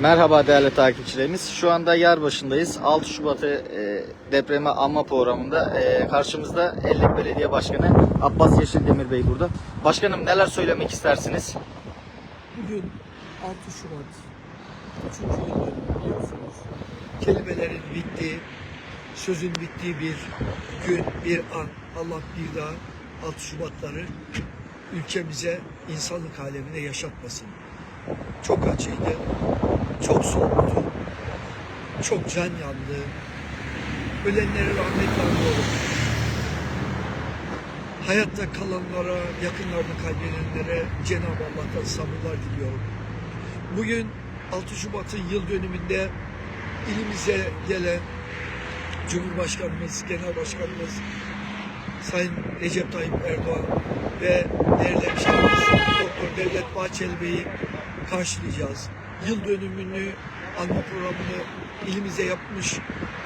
Merhaba değerli takipçilerimiz. Şu anda yer başındayız. 6 Şubat'ı e, depreme anma programında e, karşımızda Ellek Belediye Başkanı Abbas Yeşildemir Bey burada. Başkanım neler söylemek istersiniz? Bugün 6 Şubat 3. yıldır biliyorsunuz. Kelimelerin bittiği, sözün bittiği bir gün, bir an. Allah bir daha 6 Şubatları ülkemize, insanlık alemine yaşatmasın. Çok acıydı, çok soğuktu, çok can yandı. Ölenlere rahmet anıyorum. Hayatta kalanlara, yakınlarını kaybedenlere Cenab-ı Allah'tan sabırlar diliyorum. Bugün 6 Şubat'ın yıl dönümünde ilimize gelen Cumhurbaşkanımız, Genel Başkanımız Sayın Recep Tayyip Erdoğan ve değerli hemşehrimiz Doktor Devlet Bahçeli Bey'i karşılayacağız. Yıl dönümünü anma programını ilimize yapmış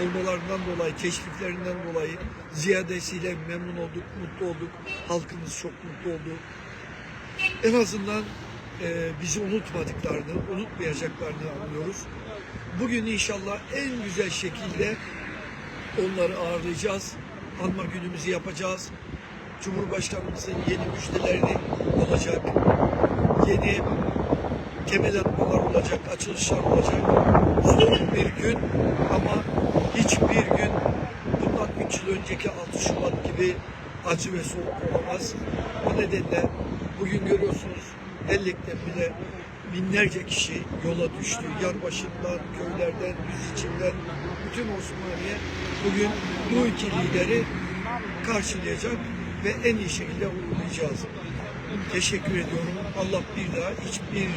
olmalarından dolayı, teşriflerinden dolayı ziyadesiyle memnun olduk, mutlu olduk. Halkımız çok mutlu oldu. En azından e, bizi unutmadıklarını, unutmayacaklarını anlıyoruz. Bugün inşallah en güzel şekilde onları ağırlayacağız. Anma günümüzü yapacağız. Cumhurbaşkanımızın yeni müjdelerini olacak. Temel atmalar olacak, açılışlar olacak. Zor bir gün ama hiçbir gün bundan 3 yıl önceki 6 Şubat gibi acı ve soğuk olamaz. O nedenle bugün görüyorsunuz Ellek'te bile binlerce kişi yola düştü. Yar başından, köylerden, düz içinden, bütün Osmaniye bugün bu iki lideri karşılayacak ve en iyi şekilde uğurlayacağız. Teşekkür ediyorum. Allah bir daha hiçbir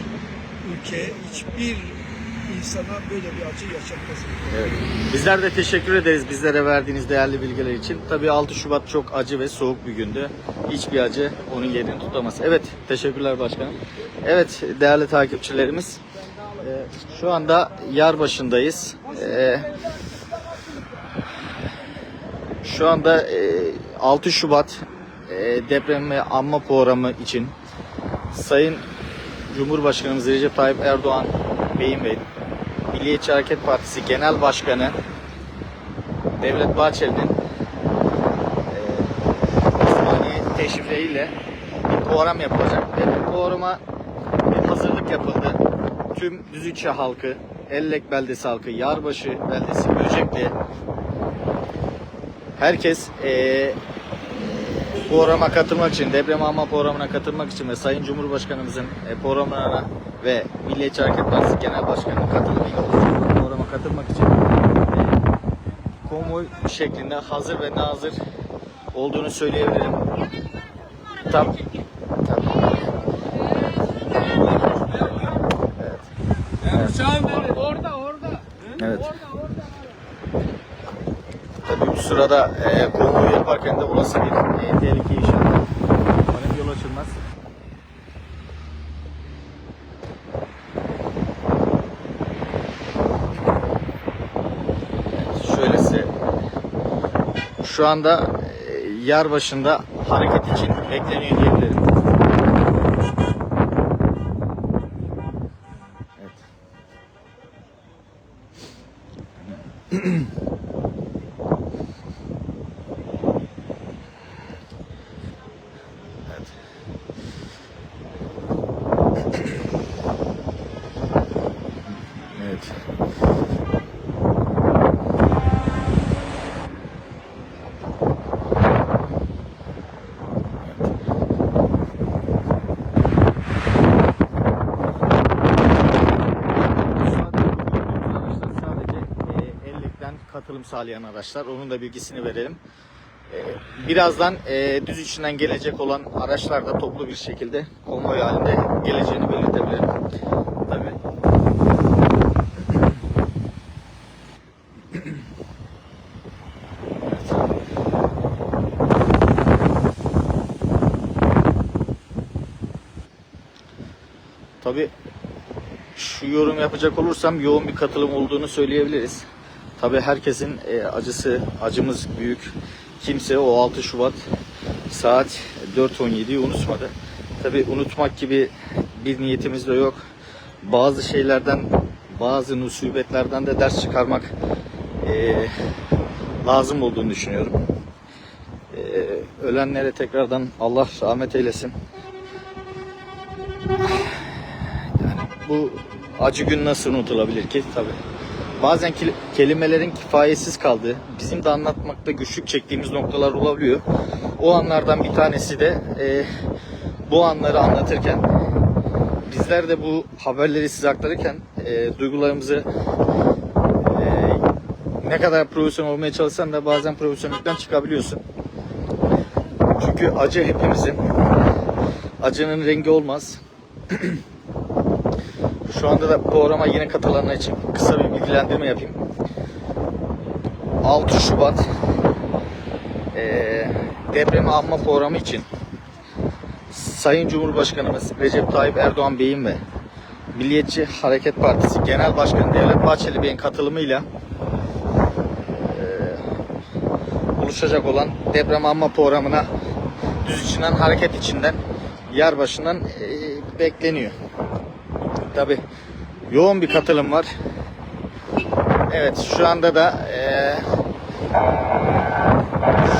ülke, hiçbir insana böyle bir acı yaşatmasın. Evet. Bizler de teşekkür ederiz bizlere verdiğiniz değerli bilgiler için. Tabii 6 Şubat çok acı ve soğuk bir gündü. Hiçbir acı onun yerini tutamaz. Evet, teşekkürler başkanım. Evet, değerli takipçilerimiz. e, Şu anda yer başındayız. E, Şu anda e, 6 Şubat e, depremi anma programı için Sayın Cumhurbaşkanımız Recep Tayyip Erdoğan Bey'in ve Milliyetçi Hareket Partisi Genel Başkanı Devlet Bahçeli'nin e, Osmaniye teşrifleriyle bir program yapılacak. Ve bu programa bir hazırlık yapıldı. Tüm Düzüçe halkı, Ellek beldesi halkı, Yarbaşı beldesi, Böcekli herkes e, programa katılmak için, deprem anma programına katılmak için ve Sayın Cumhurbaşkanımızın e, programlarına ve Milliyetçi Hareket Partisi Genel Başkanı'nın katılımıyla oluşturduğu programa katılmak için e, konvoy şeklinde hazır ve nazır olduğunu söyleyebilirim. Tam, tam. Orada orada. Evet. Tabii bu sırada e, konvoy yaparken de olası bir e, tehlike inşallah. Umarım yol açılmaz. Evet, şöylesi. Şu anda e, yer başında hareket için bekleniyor diyebilirim. Evet. Evet. Evet. Sadece e, katılım sağlayan araçlar. Onun da bilgisini verelim. E, Birazdan e, düz içinden gelecek olan araçlar da toplu bir şekilde konvoy halinde geleceğini belirtebilirim. Tabii. Tabii şu yorum yapacak olursam yoğun bir katılım olduğunu söyleyebiliriz. Tabii herkesin e, acısı, acımız büyük. Kimse o 6 Şubat saat 4.17'yi unutmadı. Tabii unutmak gibi bir niyetimiz de yok. Bazı şeylerden bazı musibetlerden de ders çıkarmak e, lazım olduğunu düşünüyorum. E, ölenlere tekrardan Allah rahmet eylesin. Yani bu acı gün nasıl unutulabilir ki? Tabii. Bazen ki- kelimelerin kifayetsiz kaldığı, bizim de anlatmakta güçlük çektiğimiz noktalar olabiliyor. O anlardan bir tanesi de e, bu anları anlatırken bizler de bu haberleri size aktarırken e, duygularımızı e, ne kadar profesyonel olmaya çalışsan da bazen profesyonellikten çıkabiliyorsun. Çünkü acı hepimizin. Acının rengi olmaz. Şu anda da programa yeni katılanlar için kısa bir bilgilendirme yapayım. 6 Şubat eee depremi anma programı için Sayın Cumhurbaşkanımız Recep Tayyip Erdoğan Bey'in ve Milliyetçi Hareket Partisi Genel Başkanı Devlet Bahçeli Bey'in katılımıyla eee, oluşacak olan deprem anma programına düz içinden hareket içinden yer başından eee, bekleniyor. Tabi yoğun bir katılım var. Evet şu anda da eee,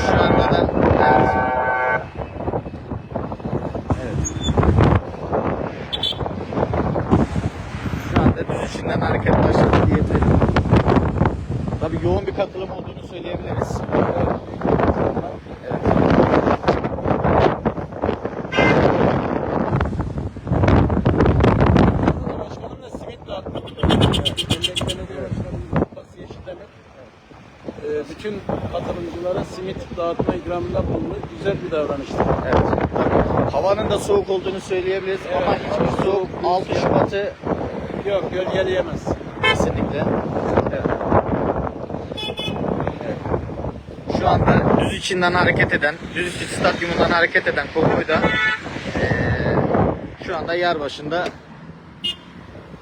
şu anda da. Evet. Şu anda düz içinden hareket başladı diyebilirim. Tabi yoğun bir katılım olduğunu söyleyebiliriz. Evet. Başkanımla simit dağıtmak. Devlet Belediye Başkanı'nın noktası yeşillemek. Ee, bütün katılımcılara simit dağıtma ikramında bulundu. Güzel bir davranıştı. Evet. Havanın da soğuk olduğunu söyleyebiliriz ama hiçbir soğuk 6 Şubat'ı Yok gölgeleyemez. kesinlikle. Evet. Evet. Şu anda düz içinden hareket eden, düz içi stadyumundan hareket eden konvoy da şu anda yer başında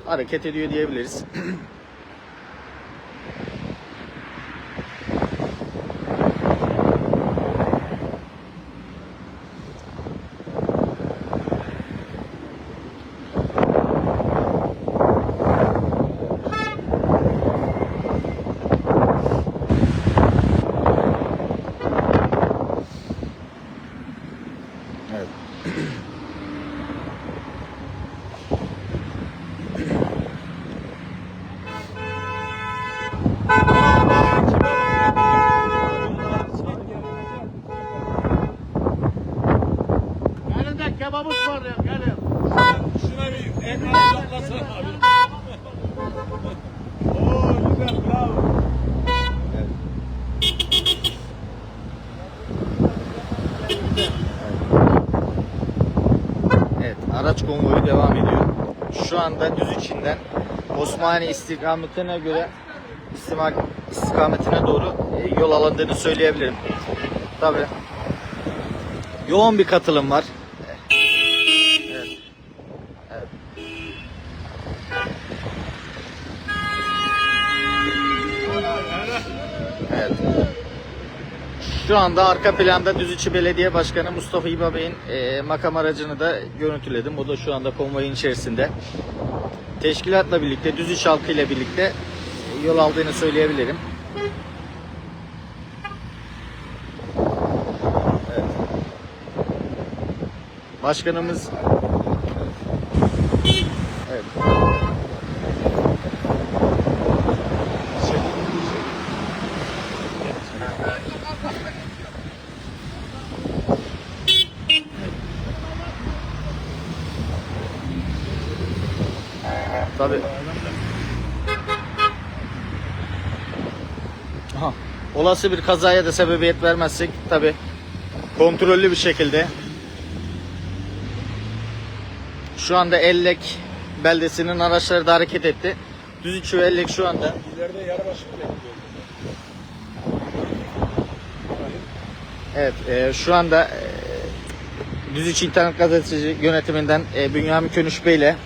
hareket ediyor diyebiliriz. Evet. Elinde kebabımız var ya gelin. Şuna bir ekran toplasın abi. Oo güzel bravo. Evet, araç konvoyu devam ediyor. Şu anda düz içinden Osmaniye istikametine göre istikametine doğru e, yol alındığını söyleyebilirim. Tabi. Yoğun bir katılım var. Evet. Evet. Evet. Şu anda arka planda Düzüçü Belediye Başkanı Mustafa İba Bey'in e, makam aracını da görüntüledim. O da şu anda konvoyun içerisinde. Teşkilatla birlikte, Düzüç halkı ile birlikte e, yol aldığını söyleyebilirim. Evet. Başkanımız Evet. Tabii. Aha. Olası bir kazaya da sebebiyet vermezsek tabi kontrollü bir şekilde şu anda Ellek beldesinin araçları da hareket etti. Düzüçü ve Ellek şu anda İleride gidiyor. Evet, e, şu anda e, Düzüç İnternet Gazeteci yönetiminden e, Bünyamin Könüş Bey ile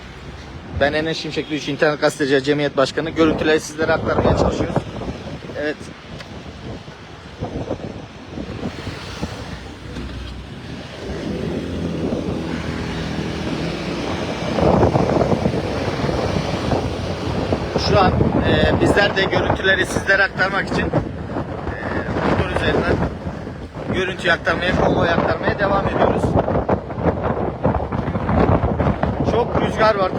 ben Enes Şimşek Düzüç İnternet Gazeteci Cemiyet Başkanı görüntüleri sizlere aktarmaya çalışıyoruz. Evet. şu an e, bizler de görüntüleri sizlere aktarmak için e, motor üzerinden görüntü aktarmaya, konvoy aktarmaya devam ediyoruz. Çok rüzgar var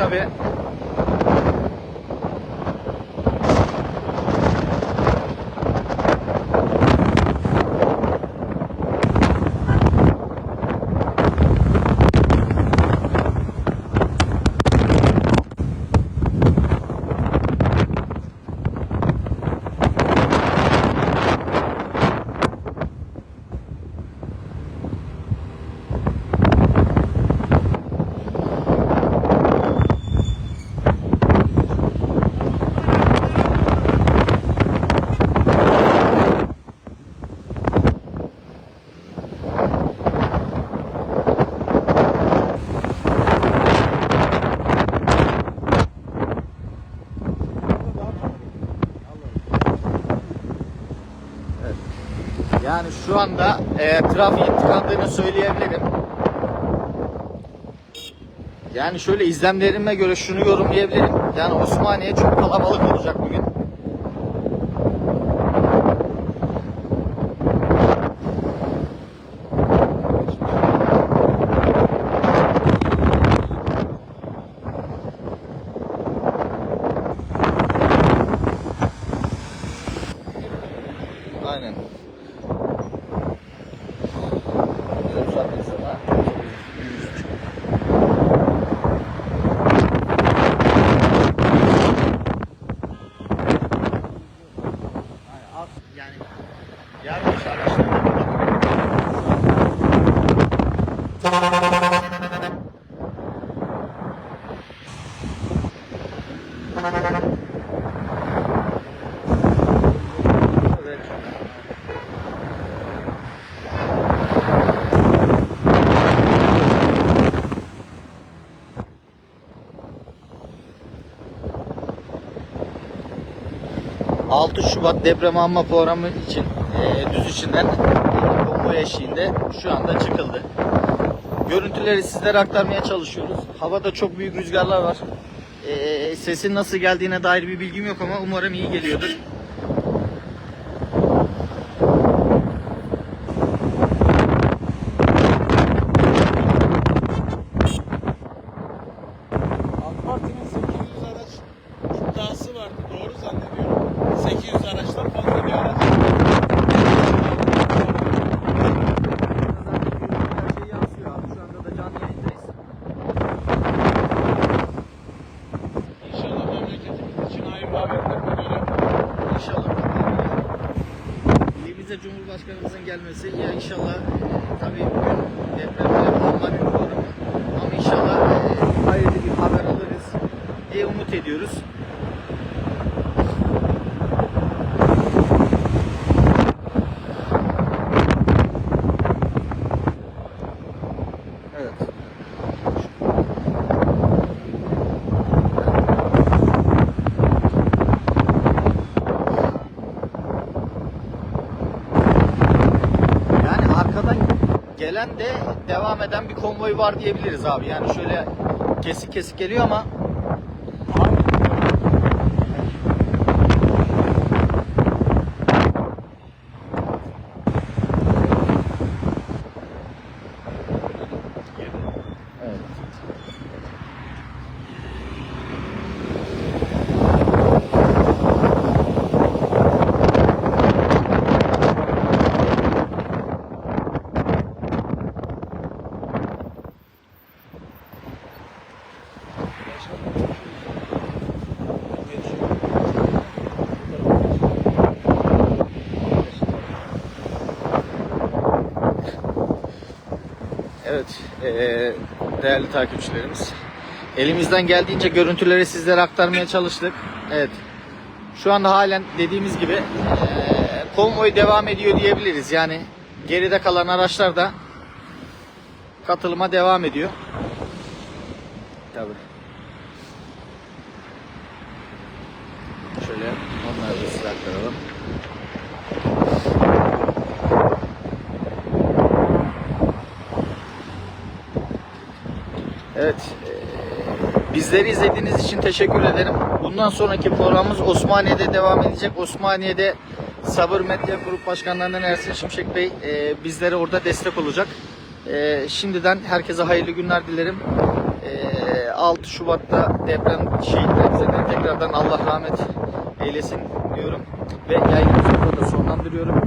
Yani şu anda e, trafiğin tıkandığını söyleyebilirim. Yani şöyle izlemlerime göre şunu yorumlayabilirim. Yani Osmaniye çok kalabalık olacak bugün. Aynen. ...6 Şubat deprem anma programı için e, düz içinden konvoy eşliğinde şu anda çıkıldı. Görüntüleri sizlere aktarmaya çalışıyoruz. Havada çok büyük rüzgarlar var. E, sesin nasıl geldiğine dair bir bilgim yok ama umarım iyi geliyordur. AK Parti'nin 800 araç iddiası vardı. Doğru zannediyorum. 800 araçtan fazla bir araç. İnşallah memleketimiz için hayırlı haberler böyle. İnşallah. Elimize Cumhurbaşkanımızın gelmesi ya inşallah tabii bugün depremde anma bir programı ama inşallah e, hayırlı bir haber alırız diye umut ediyoruz. Evet. Yani arkadan gelen de devam eden bir konvoy var diyebiliriz abi. Yani şöyle kesik kesik geliyor ama Evet. Evet, eee, değerli takipçilerimiz. Elimizden geldiğince görüntüleri sizlere aktarmaya çalıştık. Evet. Şu anda halen dediğimiz gibi eee konvoy devam ediyor diyebiliriz. Yani geride kalan araçlar da katılıma devam ediyor. Tabii. Şöyle onları da size aktaralım. Evet. eee, Bizleri izlediğiniz için teşekkür ederim. Bundan sonraki programımız Osmaniye'de devam edecek. Osmaniye'de Sabır Medya Grup Başkanlarından Ersin Şimşek Bey e, bizlere orada destek olacak. E, şimdiden herkese hayırlı günler dilerim. E, 6 Şubat'ta deprem şehitlerimize tekrardan Allah rahmet eylesin diyorum. Ve yayınımızı burada sonlandırıyorum.